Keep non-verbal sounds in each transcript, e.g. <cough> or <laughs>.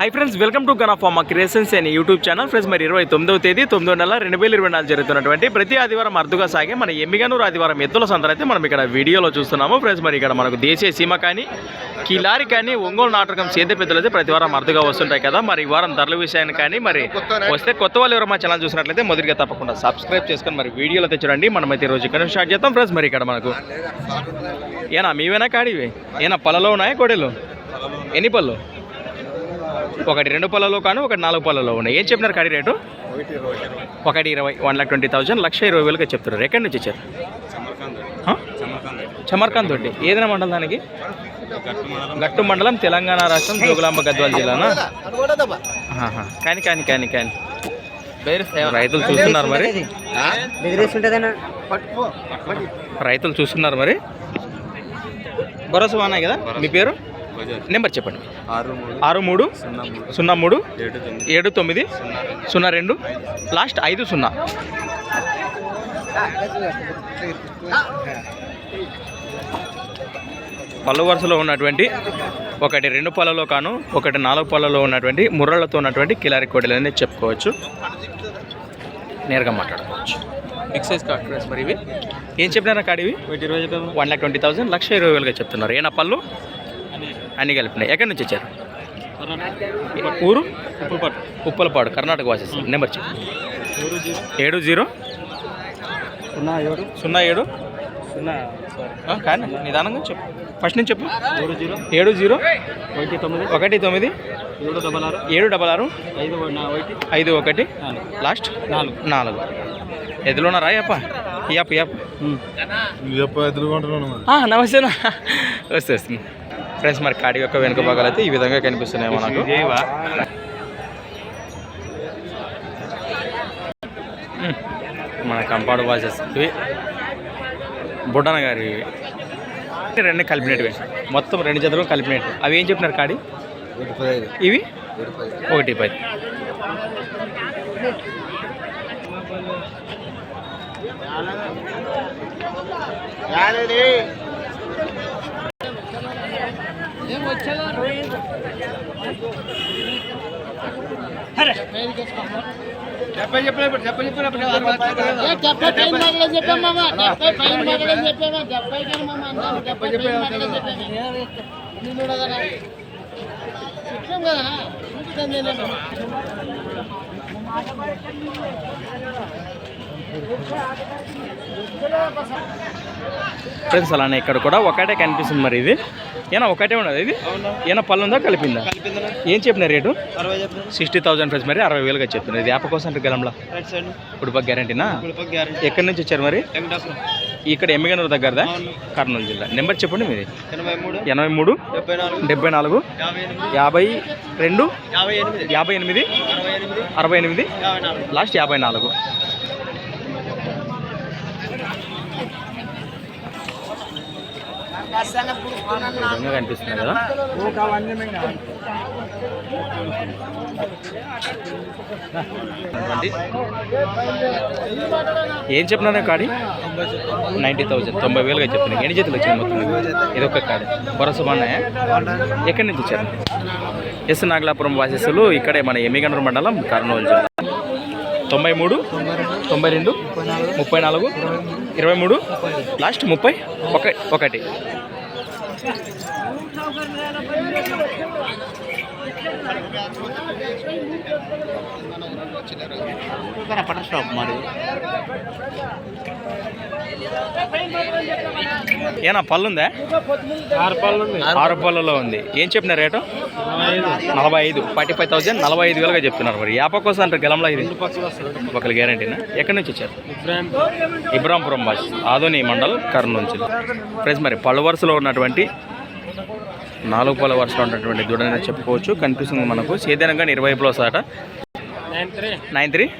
Hi friends welcome to gun of మా creations అనే YouTube channel friends మరి ఇరవై తొమ్మిదవ తేదీ తొమ్మిదో నెల రెండు వేల ఇరవై నాలుగు జరుగుతున్నటువంటి ప్రతి ఆదివారం అరుదుగా సాగే మన ఎమ్మిగనూరు ఆదివారం ఎద్దుల సందర అయితే మనం ఇక్కడ వీడియోలో చూస్తున్నాము. ఫ్రెండ్స్ మరి ఇక్కడ మనకు దేశీయ సీమ కానీ కిలారి కానీ ఒంగోలు నాటకం సేద పెద్దలు అయితే ప్రతి వారం అరుదుగా వస్తుంటాయి కదా. మరి ఈ వారం ధరల విషయాన్ని కానీ మరి వస్తే కొత్త వాళ్ళు ఎవరు మా ఛానల్ చూసినట్లయితే మొదటిగా తప్పకుండా సబ్స్క్రైబ్ చేసుకొని మరి వీడియోలో అయితే మనం మనమైతే రోజు ఇక్కడ స్టార్ట్ చేద్దాం. ఫ్రెండ్స్ మరి ఇక్కడ మనకు ఏనా మీవేనా కాడివి? ఏనా పళ్ళలో ఉన్నాయా కోడెలు? ఎన్ని పళ్ళు? ఒకటి రెండు పళ్ళలో కానీ ఒకటి నాలుగు పళ్ళలో ఉన్నాయి. ఏం చెప్పినారు కాడి రేటు? ఒకటి ఇరవై. వన్ లాక్ ట్వంటీ థౌసండ్ లక్ష ఇరవై వేలుగా చెప్తున్నారు. ఎక్కడి నుంచి వచ్చారు? ఆ? చమర్కాంత్ తోటి ఏదైనా మండలం దానికి? గట్టు మండలం. తెలంగాణ రాష్ట్రం జోగులాంబ గద్వాల జిల్లానా. కానీ కానీ కానీ కానీ. రైతులు చూస్తున్నారు మరి. రైతులు చూస్తున్నారు మరి. భరోసా బాగున్నాయి కదా? మీ పేరు? నెంబర్ చెప్పండి. ఆరు మూడు సున్నా మూడు ఏడు తొమ్మిది సున్నా రెండు. లాస్ట్ ఐదు సున్నా. పళ్ళు వరుసలో ఉన్నటువంటి ఒకటి రెండు పళ్ళలో కాను ఒకటి నాలుగు పళ్ళలో ఉన్నటువంటి ముర్రలతో ఉన్నటువంటి కిలారి కోడలు అనేది చెప్పుకోవచ్చు. నేరుగా మాట్లాడుకోవచ్చు. బిగ్ సైజ్ మరి ఇవి? ఏం చెప్పినారా కాడివి? One lakh twenty thousand. లక్ష ఇరవై వేలుగా చెప్తున్నారు. ఏనా పళ్ళు? అన్నీ కలిపినాయి. ఎక్కడి నుంచి వచ్చారు? ఊరు? ఉప్పలపాడు. కర్ణాటక వాసెస్. నెంబర్ చెప్పు ఏడు జీరో. సున్నా ఏడు. సున్నా ఏడు? సున్నా కానీ నిదానంగా చెప్పు. ఫస్ట్ నుంచి చెప్పు. ఏడు జీరో. ఏడు జీరో? ఒకటి తొమ్మిది. ఒకటి తొమ్మిది. ఏడు డబల్ ఆరు. ఏడు డబల్ ఆరు? ఐదు ఒకటి ఐదు ఒకటి. నాలుగు. లాస్ట్? నాలుగు. నాలుగు. ఎదులున్నారా యప్ప యప్? యప్ ఆ, నమస్తేనా వస్తే వస్తుంది ఫ్రెండ్స్ మరి కాడి యొక్క వెనుక భాగాలు అయితే ఈ విధంగా కనిపిస్తున్నాయి మనకు. మన కంపౌండ్ వాచెస్ ఇవి బుడ్డన గారి ఇవి రెండు కలిపినట్టువే మొత్తం రెండు జతలు కలిపినట్టు. అవి ఏం చెప్పినారు కాడి? ఇవి? ఒకటి పది. ఒకటి పది డెబ్బై పైన మగలే చెప్పాం డెబ్బై పైన మగలే చెప్పామా డెబ్బై కానీ మామ డెబ్బై పైన చెప్పాము నిన్ను కదా చెప్పాం కదా చూపుతాను నేను ఫ్రెండ్స్ అలానే ఇక్కడ కూడా ఒకటే కనిపిస్తుంది మరి ఇది. ఏనా ఒకటే ఉన్నది ఇది? ఏనా పళ్ళు ఉందా కలిపిందా? ఏం చెప్పిన రేటు? సిక్స్టీ థౌసండ్ ఫ్రెండ్స్ మరి అరవై వేలుగా చెప్తున్నారు. ఇది యాప కోసం గలంలో? బాగా గ్యారంటీనా ఎక్కడి నుంచి వచ్చారు మరి? ఇక్కడ ఎమ్మిగనూరు దగ్గరదా. కర్నూలు జిల్లా. నెంబర్ చెప్పండి మీది. ఎనభై మూడు డెబ్బై నాలుగు యాభై రెండు యాభై ఎనిమిది అరవై ఎనిమిది లాస్ట్ యాభై నాలుగు. విధంగా కనిపిస్తుంది కదా. ఏం చెప్పినారు కాడి? నైంటీ థౌసండ్ తొంభై వేలుగా చెప్తున్నాను ఎన్ని చేతులు వచ్చింది మొత్తం? ఇది ఒక కాడి. భరోసా బాగున్నాయా? ఎక్కడి నుంచి వచ్చారు? ఎస్ నాగలాపురం వాసస్సులు ఇక్కడే మన ఎమ్మిగండ్ర మండలం కర్నూలు జిల్లా. తొంభై మూడు తొంభై రెండు ముప్పై నాలుగు ఇరవై మూడు లాస్ట్ ముప్పై ఒక ఒకటి షాప్ మరి. ఏనా పళ్ళుందా ఆరు పళ్ళు ఉంది. ఆరు పళ్ళలో ఉంది. ఏం చెప్పిన రేటు? నలభై ఐదు. ఫార్టీ ఫైవ్ థౌసండ్ నలభై ఐదు వేలుగా చెప్తున్నారు మరి. యాప కోసం అంటారు గెలంలో ఇది ఒకరి గ్యారంటీనా? ఎక్కడి నుంచి వచ్చారు? ఇబ్రాంపురం బాస్ ఆదోని మండల్ కర్నూలు జిల్లా. ఫ్రెండ్స్ మరి పళ్ళు వరుసలో ఉన్నటువంటి నాలుగు పళ్ళ వరుసలో ఉన్నటువంటి దూడని చెప్పుకోవచ్చు. కనిపిస్తుంది మనకు. సేదనంగా ఇరవై ప్లస్ ఆట nine three.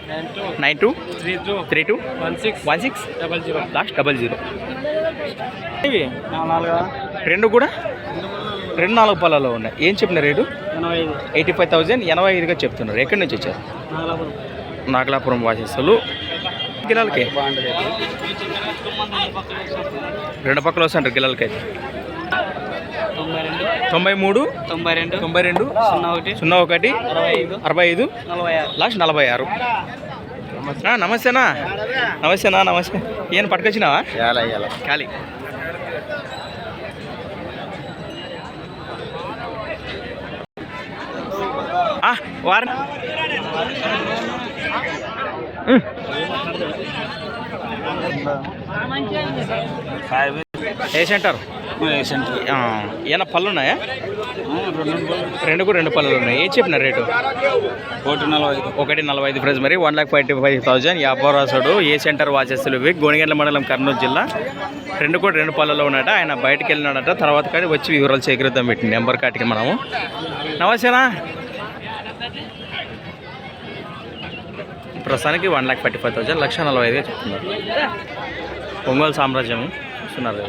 Nine two. Three two. Three two. One six. One six. Double zero. Last double zero. ఇవి నాలుగు. రెండు కూడా? రెండు నాలుగు. పళ్ళలో ఉన్నాయి. ఏం చెప్పిన రేటు? ఎయిటీ ఫైవ్ థౌజండ్ ఎనభై ఐదుగా చెప్తున్నారు. ఎక్కడి నుంచి వచ్చారు? నాగలాపురం. నాగలాపురం వాసస్సులు గిలాలకి. రెండు పక్కల వస్తుంటారు గిలాలకి అయితే తొంభై మూడు తొంభై రెండు తొంభై రెండు సున్నా ఒకటి సున్నా ఒకటి అరవై ఐదు అరవై ఐదు నలభై ఆరు. లాస్ట్ నలభై ఆరు. నమస్తేనా? నమస్తేనా నమస్తే. ఈయన పట్టుకొచ్చినావా? ఖాళీ. ఆ, వారం. ఏ సెంటర్? ఏమైనా పళ్ళు ఉన్నాయా రెండు కూడా రెండు పళ్ళు ఉన్నాయి ఏం చెప్పిన రేటు? ఒకటి నలభై ఒకటి నలభై ఐదు ప్రైస్ మరి one lakh five five thousand వ్యాపారస్తుడు ఏ సెంటర్ వాచెస్లు ఇవి గోనిగండ్ల మండలం కర్నూలు జిల్లా. రెండు కూడా రెండు పళ్ళలో ఉన్నట. ఆయన బయటకు వెళ్ళినాడట. తర్వాత కానీ వచ్చి వివరాలు సేకరిద్దాం పెట్టింది నెంబర్ కాటికి మనము. నమస్తేనా ప్రస్తుతానికి one lakh forty five thousand లక్ష నలభై ఐదు చెప్తున్నారు. ఒంగోలు సామ్రాజ్యం చూస్తున్నారు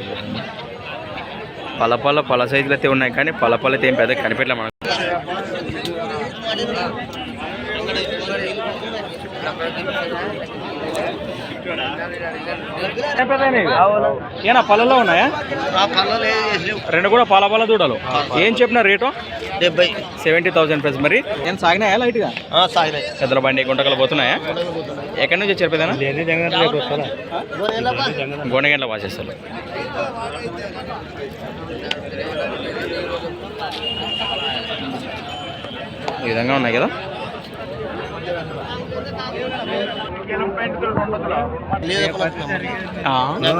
కదా. పల పల పల సైజులు అయితే ఉన్నాయి కానీ పల పల అయితే ఏం పెద్ద కనిపెట్టలే మనకు. ఏనా పళ్ళలో ఉన్నాయా? రెండు కూడా పాల పాల దూడలు. ఏం చెప్పిన రేటు? డెబ్బై. సెవెంటీ థౌసండ్ ప్రైస్ మరి. ఏం సాగినాయా లైట్గా? సాగినాయి. పెద్దల బండి గుంటకలు పోతున్నాయా. ఎక్కడి నుంచి వచ్చారు పెద్దనా గోనగండ్ల వాసేస్తారు. ఈ విధంగా ఉన్నాయి కదా? ఆ. అన్నా?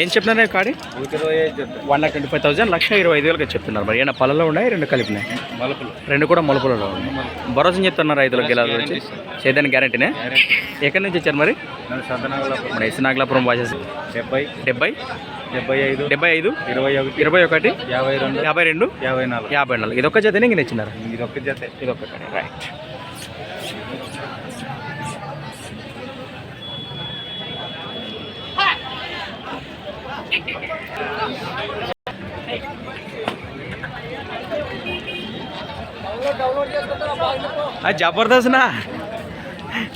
ఏం చెప్తున్నారు కాడి? One lakh twenty five thousand లక్ష ఇరవై ఐదు వేలకి చెప్తున్నారు మరి. ఏమైనా పళ్ళలో ఉన్నాయి? రెండు కలిపినాయి? రెండు కూడా మొలపులలో ఉన్నాయి. భరోసా చెప్తున్నారు రైతులకు? గెలాల గురించి సేదానికి గ్యారంటీనే ఎక్కడి నుంచి వచ్చారు మరి? మన ఎస్ నాగలాపురం వాచెస్ డెబ్బై. డెబ్బై? డెబ్బై ఐదు. డెబ్బై ఐదు? ఇరవై ఒకటి. ఇరవై ఒకటి? యాభై రెండు. యాభై రెండు? యాభై నాలుగు. యాభై నాలుగు. ఇదొక్క జతనే ఇంక ఇచ్చినారు ఇది ఒక్క జత. ఇదొక్కటే. రైట్. అది జబర్దస్త్ నా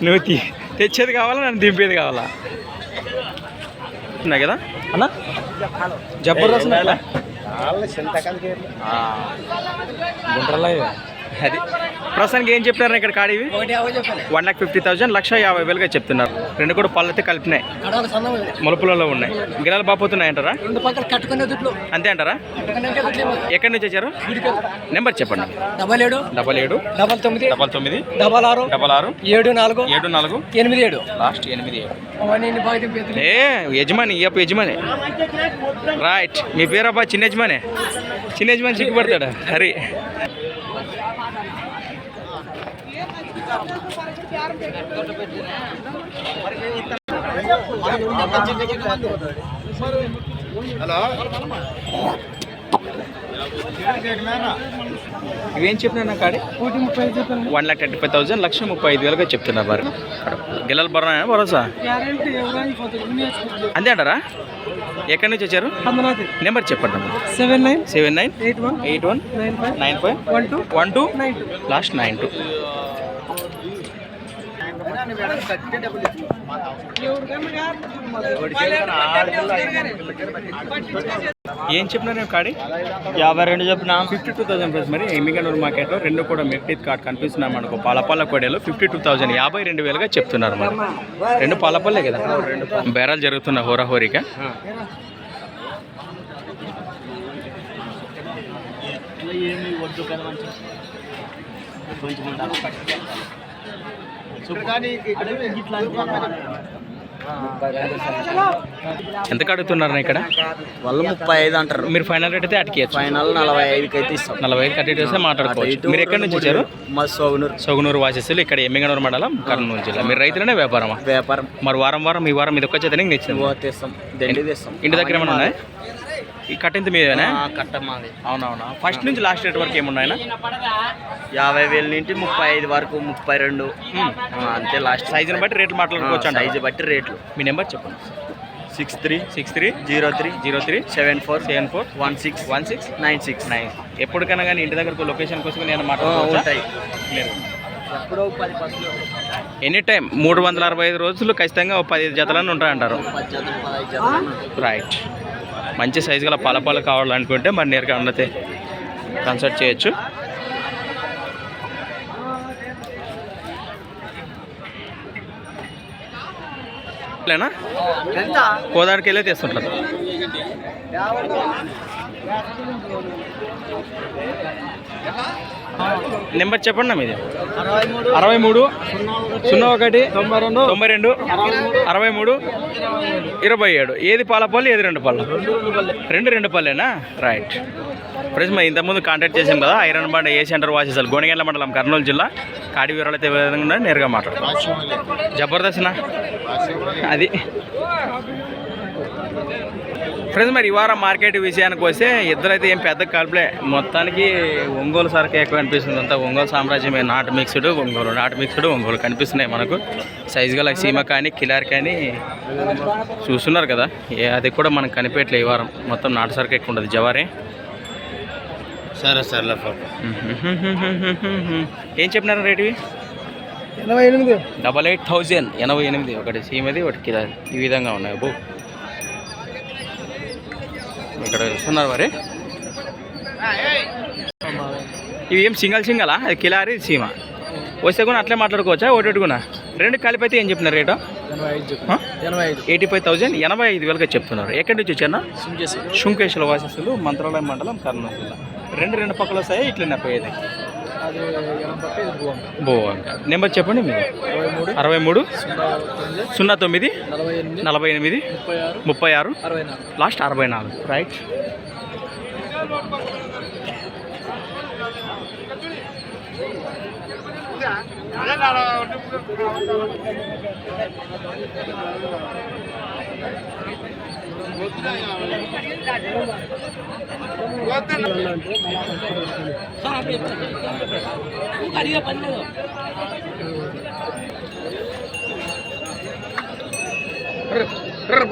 నువ్వు తీ తెచ్చేది కావాలా? నన్ను దింపేది కావాలా? ఉన్నాయి కదా? అన్న? జబర్దస్త్ నా గుండ్రలా. అది. ప్రస్తుతానికి ఏం చెప్తారు ఇక్కడ కాడివి వన్ లాక్ ఫిఫ్టీ థౌసండ్ లక్ష యాభై వేలుగా చెప్తున్నారు. రెండు కూడా పళ్ళైతే కలిపినాయి. మొలుపులలో ఉన్నాయి. గిరాలు బాపోతున్నాయి అంటారా? అంతే అంటారా? ఎక్కడి నుంచి వచ్చారు? నెంబర్ చెప్పండి. డబల్ ఏడు. డబల్ ఏడు. డబల్ తొమ్మిది. డబల్ తొమ్మిది. డబల్ ఆరు. డబల్ ఆరు. ఏడు నాలుగు. ఏడు నాలుగు. ఎనిమిది ఏడు. లాస్ట్ ఎనిమిది ఏడు. ఏ యజమాని ఇయ్యప్ప యజమాని. రైట్ మీ పేరబ్బా చిన్న యజమాని. చిన్న యజమాని సిగ్గుపడతాడు హరి. ఇవేం చెప్పినా కాడి? One lakh thirty five thousand లక్ష ముప్పై ఐదు వేలుగా చెప్తున్నారు మరి గిల్లలు బరా భరోసా? అంతే అంటారా? ఎక్కడి నుంచి వచ్చారు? నెంబర్ చెప్పండి అమ్మా. Seven nine seven nine eight one eight one nine five nine five one two one two nine two last nine two. ఏం చెప్పినా నేను కాడి? యాభై రెండు చెప్పిన. ఫిఫ్టీ టూ థౌసండ్ ప్రైస్ మరి ఎమ్మిగనూరు మార్కెట్లో రెండు కూడా మెట్టిత్ కార్డ్ కనిపిస్తున్నాయి మనకు. పాలపల్ల కోడేలు ఫిఫ్టీ టూ థౌసండ్ యాభై రెండు వేలుగా చెప్తున్నారు మరి. రెండు పాలపల్లే కదా? బేరాలు జరుగుతున్నాయి హోరాహోరీగా. ఎంత కడుగుతున్నారు ఇక్కడ? వాళ్ళు ముప్పై ఐదు అంటారు. మీరు ఫైనల్ రేట్ అయితే అటుకేయచ్చు ఫైనల్ నలభై ఐదుకి అయితే ఇస్తాం. నలభై ఐదు కట్టి చేస్తే మాట్లాడుకోవచ్చు. మీరు ఎక్కడి నుంచి వచ్చారు? మా సోగునూరు. సొగునూరు వాసేసులు ఇక్కడ ఎమ్మిగనూరు మండలం కర్నూలు జిల్లా. మీరు రైతులనే వ్యాపారమా? వ్యాపారం. మరి వారం వారం ఈ వారం ఇది ఒక్క చేతనే తెచ్చింది? తెస్తాం. ఇంటి దగ్గర ఏమైనా ఉన్నాయా? ఈ కట్టింత మీదేనా? ఆ, కట్ట మాది. అవునవునా. ఫస్ట్ నుంచి లాస్ట్ రేట్ వరకు ఏమున్నాయనా యాభై వేల నుండి ముప్పై ఐదు వరకు ముప్పై రెండు. అంతే లాస్ట్. సైజుని బట్టి రేట్లు మాట్లాడుకోవచ్చు అంట సైజు బట్టి రేట్లు. మీ నెంబర్ చెప్పండి. Six three six three zero three zero three seven four seven four one six one six nine six nine. ఎప్పటికైనా కానీ ఇంటి దగ్గరకు లొకేషన్ కోసం నేను ఉంటాయి. మాట్లాడుతాయి ఎనీ టైం మూడు వందల అరవై ఐదు రోజులు ఖచ్చితంగా పది జతలన్నీ ఉంటాయంటారు. రైట్. మంచి సైజు గల పాల పాలు కావాలనుకుంటే మరి నేరుగా అన్నతే కన్సల్ట్ చేయొచ్చు. లేనా ఎంత? కోదాడికి వెళ్ళే తెస్తుంటారు నెంబర్ చెప్పండి మీది అరవై మూడు. సున్నా ఒకటి. తొంభై రెండు. తొంభై రెండు. అరవై మూడు. ఇరవై ఏడు. ఏది పాల పళ్ళు ఏది రెండు పళ్ళు? రెండు రెండు పళ్ళేనా? రైట్ ఫ్రెండ్స్ మరి ఇంతకుముందు కాంటాక్ట్ చేసాం కదా ఐరన్ బండ్ ఏ సెంటర్ వాసేసారు గోనగండ్ల మండలం కర్నూలు జిల్లా. కాడి వివరాలు అయితే విధంగా నేరుగా మాట్లాడతాం జబర్దస్త్నా అది. ఫ్రెండ్స్ మరి ఈ వారం మార్కెట్ విషయానికి వస్తే ఇద్దరైతే ఏం పెద్ద కలుపులే. మొత్తానికి ఒంగోలు సరుకు ఎక్కువ అనిపిస్తుంది. అంతా ఒంగోలు సామ్రాజ్యమే. నాటు మిక్స్డ్ ఒంగోలు నాటు మిక్స్డ్ ఒంగోలు కనిపిస్తున్నాయి మనకు. సైజుగా సీమ కానీ కిలార్ కానీ చూస్తున్నారు కదా. అది కూడా మనకు కనిపించట్లేదు ఈ వారం. మొత్తం నాటు సరుకు ఎక్కువ ఉండదు. జవారే. సరే సరే <laughs> ఏం చెప్పినారు రేటువి ఎనభై ఎనిమిది. డబల్ ఎయిట్ థౌజండ్ ఎనభై ఎనిమిది. ఒకటి సీమది ఒకటి కిలారి ఈ విధంగా ఉన్నాయి. బో. ఇక్కడ చూస్తున్నారు మరి. ఇవి ఏం సింగల్ సింగలా? అది కిలారి సీమ. వస్తే కూడా అట్లే మాట్లాడుకోవచ్చా? ఒకటి ఒకటి కూడా రెండు కలిపి అయితే ఏం చెప్తున్నారు రేటు? ఎనభై ఐదు ఆ? ఎనభై ఐదు. ఎయిటీ ఫైవ్ థౌజండ్ ఎనభై ఐదు వేలుగా చెప్తున్నారు. ఎక్కడి నుంచి వచ్చానా శుంకేశ్వర. వాసస్సులు మంత్రాలయం మండలం కర్నూలు జిల్లా. రెండు రెండు పక్కల వస్తాయి? ఇట్లా పోయేది అది ఎనభై ఇది బాగుంది బో నెంబర్ చెప్పండి మీరు. అరవై మూడు. సున్నా తొమ్మిది. నలభై ఎనిమిది. ముప్పై ఆరు. లాస్ట్ అరవై నాలుగు. రైట్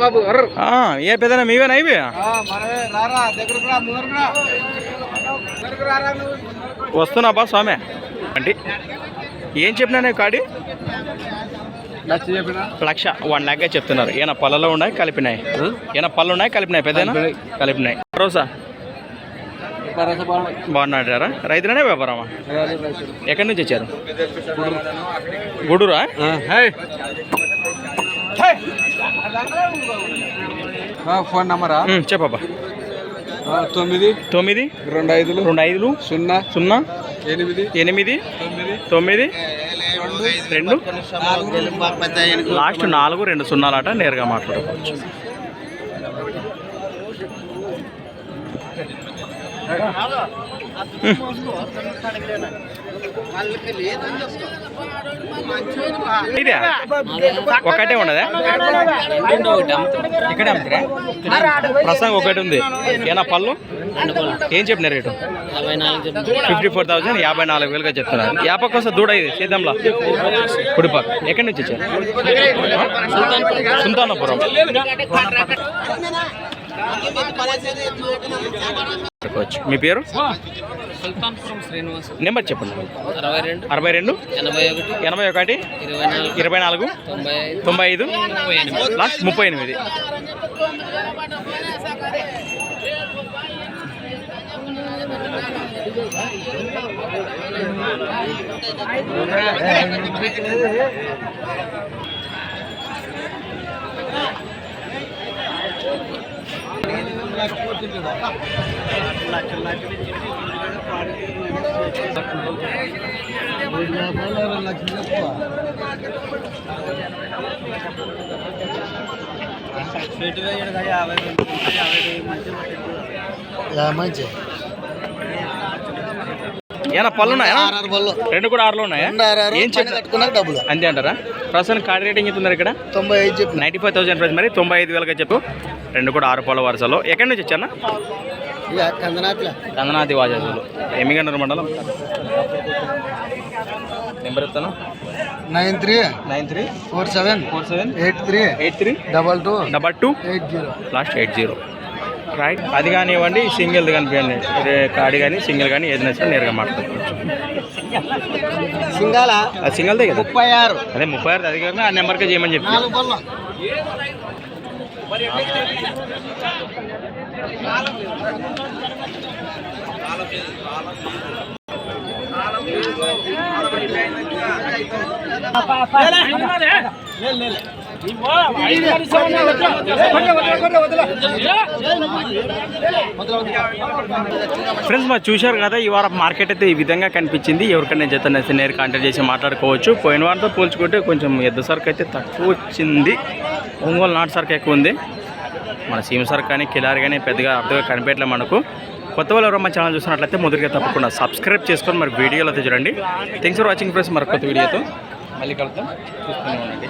బాబు ఏ పెద్ద మీవేనా ఇవి? వస్తున్నా బా స్వామి. అంటే ఏం చెప్పినా కాడి? లక్ష వన్ ల్యాక్గా చెప్తున్నారు. ఈయన పళ్ళలో ఉన్నాయి కలిపినాయి. ఈయన పళ్ళు ఉన్నాయి కలిపినాయి. పెద్దనా కలిపినాయి. రోజా? బాగున్నాడారా? రైతులనే వ్యాపారమా? ఎక్కడి నుంచి వచ్చారు? గూడూరా. ఫోన్ నంబరా? చెప్పబ్బా. తొమ్మిది తొమ్మిది రెండు ఐదులు రెండు ఐదులు సున్నా సున్నా ఎనిమిది ఎనిమిది తొమ్మిది తొమ్మిది రెండు? పెద్ద లాస్ట్ నాలుగు రెండు సున్నాలట నేరుగా మాట్లాడుకోవచ్చు. ఇదే. ఒకటే ఉండదా ఇక్కడే ప్రస్తుతం ఒకటి ఉంది. ఏనా పళ్ళు? ఏం చెప్పిన రేటు? ఫిఫ్టీ ఫోర్ థౌసండ్ యాభై నాలుగు వేలుగా చెప్తున్నారు. యాప కోసం దూడ ఇది సేద్యంలో. కుడిపాక్ ఎక్కడి నుంచి వచ్చారు? సుల్తానపురం. మీ పేరు? సుల్తాన్పురం శ్రీనివాస్. నెంబర్ చెప్పండి. అరవై రెండు అరవై రెండు ఎనభై ఒకటి ఎనభై ఒకటి ఇరవై నాలుగు ఇరవై నాలుగు తొంభై ఐదు ఐదు ముప్పై ఎనిమిది. ఏనా పళ్ళు ఉన్నాయా? రెండు కూడా ఆరులో ఉన్నాయా? ఏం చెప్పారు? కట్టుకున్నాక డబ్బులు. అంతే అంటారా? ప్రస్తుతానికి కార్డ్ రేటింగ్ చెప్తున్నారు ఇక్కడ. తొంభై ఐదు చెప్పిన. నైంటీ ఫైవ్ థౌసండ్ ప్రైస్ మరి తొంభై ఐదు వేలుగా చెప్పు. రెండు కూడా ఆరు పాల వరుసలో. ఎక్కడి నుంచి వచ్చానా? కందనాది వాజాజులు ఎమ్మిగన్నూరు మండలం? నెంబర్ ఇస్తాను nine three nine three four seven four seven eight three eight three double two double two eight zero. Last eight zero. Right. అది కానివ్వండి సింగిల్ కనిపించండి. కార్డు కానీ సింగిల్ కానీ ఏదైనా సరే నేరుగా మాట్లాడుకోవచ్చు. సింగాల? అది సింగిల్దే కదా. ముప్పై ఆరు. అదే ముప్పై ఆరు అది కాకుండా ఆ నెంబర్కే చేయమని చెప్పి. ఫ్రెండ్స్ మరి చూశారు కదా ఈ వారం మార్కెట్ అయితే ఈ విధంగా కనిపించింది. ఎవరికైనా జత నచ్చి నేరు కాంటాక్ట్ చేసి మాట్లాడుకోవచ్చు. పోయిన వారంతో పోల్చుకుంటే కొంచెం ఎద్దు సరుకు అయితే తక్కువ వచ్చింది. ఒంగోలు నాటు సరుకు ఎక్కువ ఉంది. మన సీమ సార్ కానీ కిలారి కానీ పెద్దగా అర్థంగా కనిపించట్లేదు మనకు. కొత్త వాళ్ళు ఎవరో మన ఛానల్ చూసినట్లయితే మొదటిగా తప్పకుండా సబ్స్క్రైబ్ చేసుకొని మరి వీడియోలో అయితే చూడండి. థ్యాంక్స్ ఫర్ వాచింగ్ ఫ్రెండ్స్ మరి కొత్త వీడియోతో మళ్ళీ కలుద్దాం. చూస్తూనే ఉండండి.